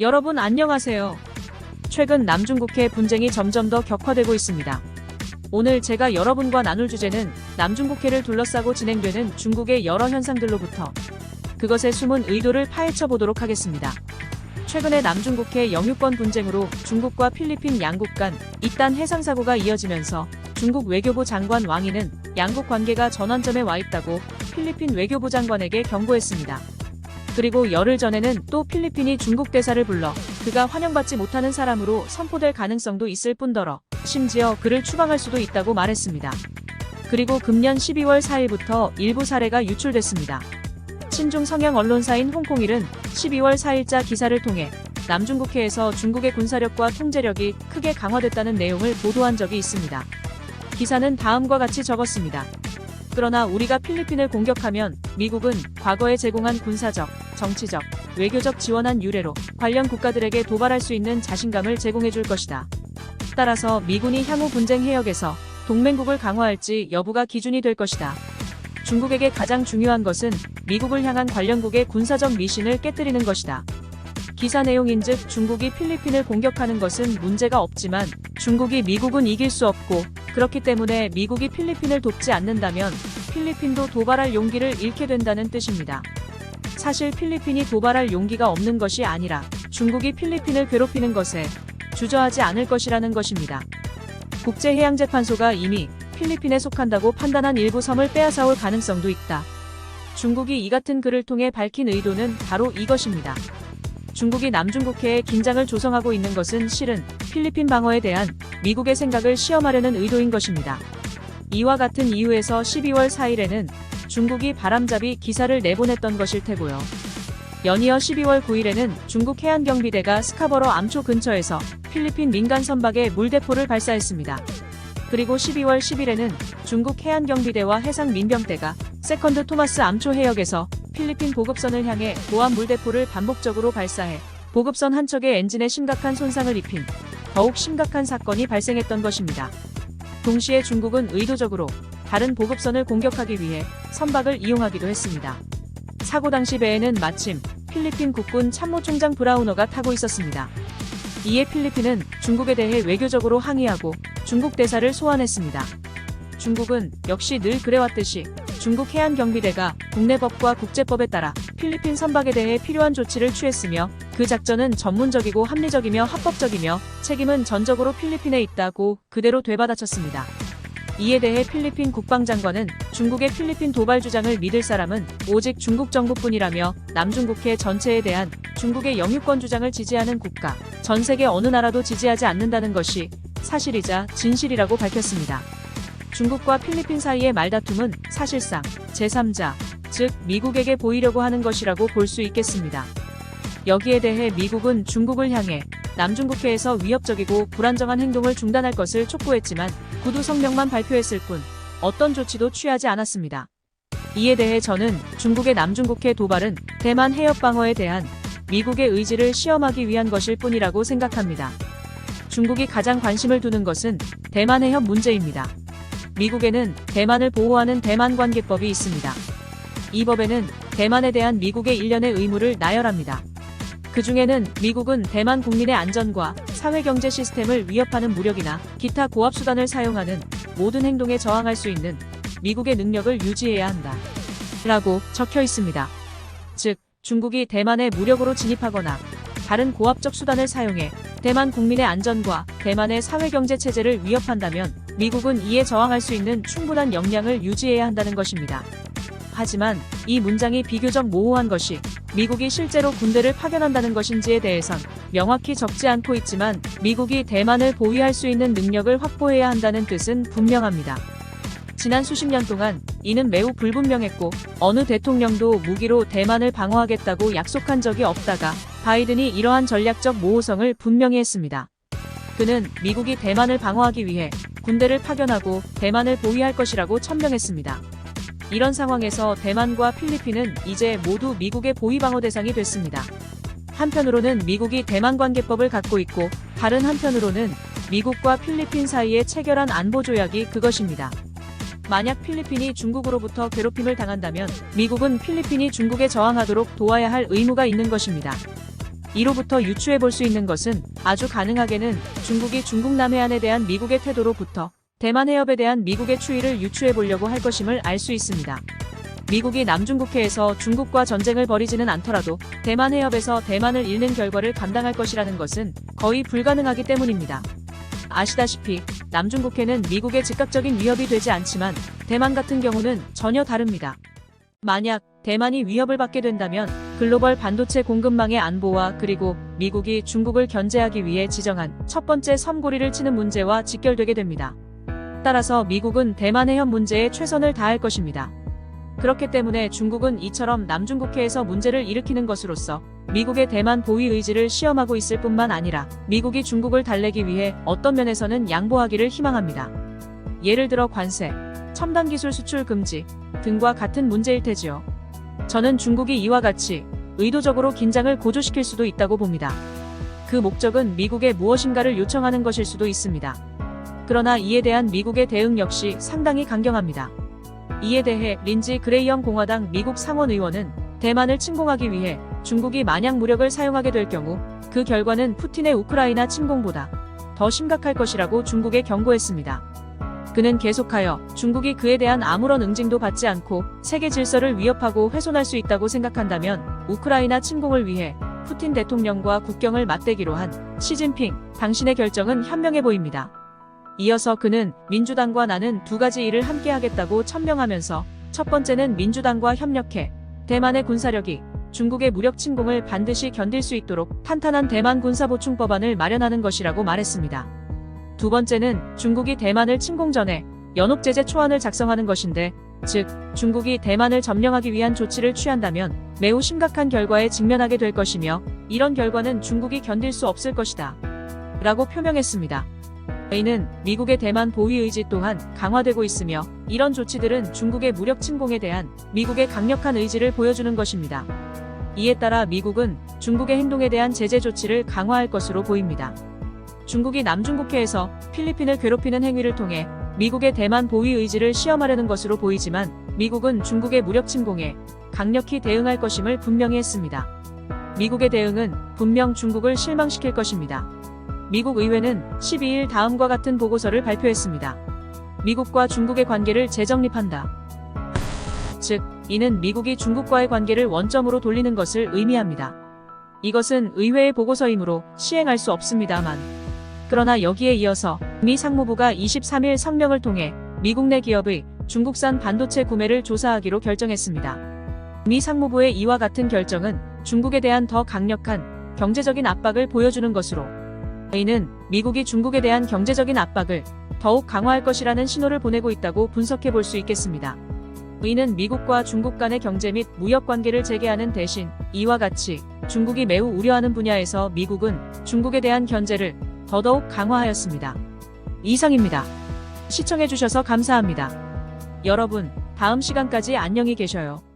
여러분 안녕하세요. 최근 남중국해 분쟁이 점점 더 격화되고 있습니다. 오늘 제가 여러분과 나눌 주제는 남중국해를 둘러싸고 진행되는 중국의 여러 현상들로부터 그것의 숨은 의도를 파헤쳐 보도록 하겠습니다. 최근에 남중국해 영유권 분쟁으로 중국과 필리핀 양국 간 잇단 해상 사고가 이어지면서 중국 외교부 장관 왕이는 양국 관계가 전환점에 와 있다고 필리핀 외교부 장관에게 경고했습니다. 그리고 열흘 전에는 또 필리핀이 중국 대사를 불러 그가 환영받지 못하는 사람으로 선포될 가능성도 있을 뿐더러 심지어 그를 추방할 수도 있다고 말했습니다. 그리고 금년 12월 4일부터 일부 사례가 유출됐습니다. 친중 성향 언론사인 홍콩일은 12월 4일자 기사를 통해 남중국해에서 중국의 군사력과 통제력이 크게 강화됐다는 내용을 보도한 적이 있습니다. 기사는 다음과 같이 적었습니다. 그러나 우리가 필리핀을 공격하면 미국은 과거에 제공한 군사적, 정치적, 외교적 지원한 유래로 관련 국가들에게 도발할 수 있는 자신감을 제공해 줄 것이다. 따라서 미군이 향후 분쟁 해역에서 동맹국을 강화할지 여부가 기준이 될 것이다. 중국에게 가장 중요한 것은 미국을 향한 관련국의 군사적 미신을 깨뜨리는 것이다. 기사 내용인즉 중국이 필리핀을 공격하는 것은 문제가 없지만 중국이 미국은 이길 수 없고 그렇기 때문에 미국이 필리핀을 돕지 않는다면 필리핀도 도발할 용기를 잃게 된다는 뜻입니다. 사실 필리핀이 도발할 용기가 없는 것이 아니라 중국이 필리핀을 괴롭히는 것에 주저하지 않을 것이라는 것입니다. 국제해양재판소가 이미 필리핀에 속한다고 판단한 일부 섬을 빼앗아올 가능성도 있다. 중국이 이 같은 글을 통해 밝힌 의도는 바로 이것입니다. 중국이 남중국해에 긴장을 조성하고 있는 것은 실은 필리핀 방어에 대한 미국의 생각을 시험하려는 의도인 것입니다. 이와 같은 이유에서 12월 4일에는 중국이 바람잡이 기사를 내보냈던 것일 테고요. 연이어 12월 9일에는 중국 해안경비대가 스카버러 암초 근처에서 필리핀 민간 선박에 물대포를 발사했습니다. 그리고 12월 10일에는 중국 해안경비대와 해상민병대가 세컨드 토마스 암초 해역에서 필리핀 보급선을 향해 보안 물대포를 반복적으로 발사해 보급선 한 척의 엔진에 심각한 손상을 입힌 더욱 심각한 사건이 발생했던 것입니다. 동시에 중국은 의도적으로 다른 보급선을 공격하기 위해 선박을 이용하기도 했습니다. 사고 당시 배에는 마침 필리핀 국군 참모총장 브라우너가 타고 있었습니다. 이에 필리핀은 중국에 대해 외교적으로 항의하고 중국 대사를 소환했습니다. 중국은 역시 늘 그래왔듯이 중국 해안경비대가 국내 법과 국제법에 따라 필리핀 선박에 대해 필요한 조치를 취했으며 그 작전은 전문적이고 합리적이며 합법적이며 책임은 전적으로 필리핀에 있다고 그대로 되받아쳤습니다. 이에 대해 필리핀 국방장관은 중국의 필리핀 도발 주장을 믿을 사람은 오직 중국 정부뿐이라며 남중국해 전체에 대한 중국의 영유권 주장을 지지하는 국가, 전 세계 어느 나라도 지지하지 않는다는 것이 사실이자 진실이라고 밝혔습니다. 중국과 필리핀 사이의 말다툼은 사실상 제3자, 즉 미국에게 보이려고 하는 것이라고 볼 수 있겠습니다. 여기에 대해 미국은 중국을 향해 남중국해에서 위협적이고 불안정한 행동을 중단할 것을 촉구했지만 구두 성명만 발표했을 뿐 어떤 조치도 취하지 않았습니다. 이에 대해 저는 중국의 남중국해 도발은 대만 해협 방어에 대한 미국의 의지를 시험하기 위한 것일 뿐이라고 생각합니다. 중국이 가장 관심을 두는 것은 대만 해협 문제입니다. 미국에는 대만을 보호하는 대만 관계법이 있습니다. 이 법에는 대만에 대한 미국의 일련의 의무를 나열합니다. 그 중에는 미국은 대만 국민의 안전과 사회경제 시스템을 위협하는 무력이나 기타 고압수단을 사용하는 모든 행동에 저항할 수 있는 미국의 능력을 유지해야 한다. 라고 적혀 있습니다. 즉, 중국이 대만에 무력으로 진입하거나 다른 고압적 수단을 사용해 대만 국민의 안전과 대만의 사회경제 체제를 위협한다면 미국은 이에 저항할 수 있는 충분한 역량을 유지해야 한다는 것입니다. 하지만 이 문장이 비교적 모호한 것이 미국이 실제로 군대를 파견한다는 것인지에 대해선 명확히 적지 않고 있지만 미국이 대만을 보위할 수 있는 능력을 확보해야 한다는 뜻은 분명합니다. 지난 수십 년 동안 이는 매우 불분명했고 어느 대통령도 무기로 대만을 방어하겠다고 약속한 적이 없다가 바이든이 이러한 전략적 모호성을 분명히 했습니다. 그는 미국이 대만을 방어하기 위해 군대를 파견하고 대만을 보위할 것이라고 천명했습니다. 이런 상황에서 대만과 필리핀은 이제 모두 미국의 보위 방어 대상이 됐습니다. 한편으로는 미국이 대만 관계법을 갖고 있고 다른 한편으로는 미국과 필리핀 사이에 체결한 안보 조약이 그것입니다. 만약 필리핀이 중국으로부터 괴롭힘을 당한다면 미국은 필리핀이 중국에 저항하도록 도와야 할 의무가 있는 것입니다. 이로부터 유추해 볼 수 있는 것은 아주 가능하게는 중국이 중국 남해안에 대한 미국의 태도로부터 대만 해협에 대한 미국의 추이를 유추해 보려고 할 것임을 알 수 있습니다. 미국이 남중국해에서 중국과 전쟁을 벌이지는 않더라도 대만 해협에서 대만을 잃는 결과를 감당할 것이라는 것은 거의 불가능하기 때문입니다. 아시다시피 남중국해는 미국의 즉각적인 위협이 되지 않지만 대만 같은 경우는 전혀 다릅니다. 만약 대만이 위협을 받게 된다면 글로벌 반도체 공급망의 안보와 그리고 미국이 중국을 견제하기 위해 지정한 첫 번째 섬고리를 치는 문제와 직결되게 됩니다. 따라서 미국은 대만 해협 문제에 최선을 다할 것입니다. 그렇기 때문에 중국은 이처럼 남중국해에서 문제를 일으키는 것으로서 미국의 대만 보위 의지를 시험하고 있을 뿐만 아니라 미국이 중국을 달래기 위해 어떤 면에서는 양보하기를 희망합니다. 예를 들어 관세, 첨단 기술 수출 금지 등과 같은 문제일 테지요. 저는 중국이 이와 같이 의도적으로 긴장을 고조시킬 수도 있다고 봅니다. 그 목적은 미국에 무엇인가를 요청하는 것일 수도 있습니다. 그러나 이에 대한 미국의 대응 역시 상당히 강경합니다. 이에 대해 린지 그레이엄 공화당 미국 상원 의원은 대만을 침공하기 위해 중국이 만약 무력을 사용하게 될 경우 그 결과는 푸틴의 우크라이나 침공보다 더 심각할 것이라고 중국에 경고했습니다. 그는 계속하여 중국이 그에 대한 아무런 응징도 받지 않고 세계 질서를 위협하고 훼손할 수 있다고 생각한다면 우크라이나 침공을 위해 푸틴 대통령과 국경을 맞대기로 한 시진핑 당신의 결정은 현명해 보입니다. 이어서 그는 민주당과 나는 두 가지 일을 함께 하겠다고 천명하면서 첫 번째는 민주당과 협력해 대만의 군사력이 중국의 무력 침공을 반드시 견딜 수 있도록 탄탄한 대만 군사보충법안을 마련하는 것이라고 말했습니다. 두 번째는 중국이 대만을 침공 전에 연옥제재 초안을 작성하는 것인데, 즉, 중국이 대만을 점령하기 위한 조치를 취한다면 매우 심각한 결과에 직면하게 될 것이며, 이런 결과는 중국이 견딜 수 없을 것이다. 라고 표명했습니다. 이는 미국의 대만 보위 의지 또한 강화되고 있으며, 이런 조치들은 중국의 무력 침공에 대한 미국의 강력한 의지를 보여주는 것입니다. 이에 따라 미국은 중국의 행동에 대한 제재 조치를 강화할 것으로 보입니다. 중국이 남중국해에서 필리핀을 괴롭히는 행위를 통해 미국의 대만 보위 의지를 시험하려는 것으로 보이지만 미국은 중국의 무력 침공에 강력히 대응할 것임을 분명히 했습니다. 미국의 대응은 분명 중국을 실망시킬 것입니다. 미국 의회는 12일 다음과 같은 보고서를 발표했습니다. 미국과 중국의 관계를 재정립한다. 즉, 이는 미국이 중국과의 관계를 원점으로 돌리는 것을 의미합니다. 이것은 의회의 보고서이므로 시행할 수 없습니다만. 그러나 여기에 이어서 미 상무부가 23일 성명을 통해 미국 내 기업의 중국산 반도체 구매를 조사하기로 결정했습니다. 미 상무부의 이와 같은 결정은 중국에 대한 더 강력한 경제적인 압박을 보여주는 것으로 이는 미국이 중국에 대한 경제적인 압박을 더욱 강화할 것이라는 신호를 보내고 있다고 분석해 볼 수 있겠습니다. 이는 미국과 중국 간의 경제 및 무역 관계를 재개하는 대신 이와 같이 중국이 매우 우려하는 분야에서 미국은 중국에 대한 견제를 더더욱 강화하였습니다. 이상입니다. 시청해주셔서 감사합니다. 여러분, 다음 시간까지 안녕히 계셔요.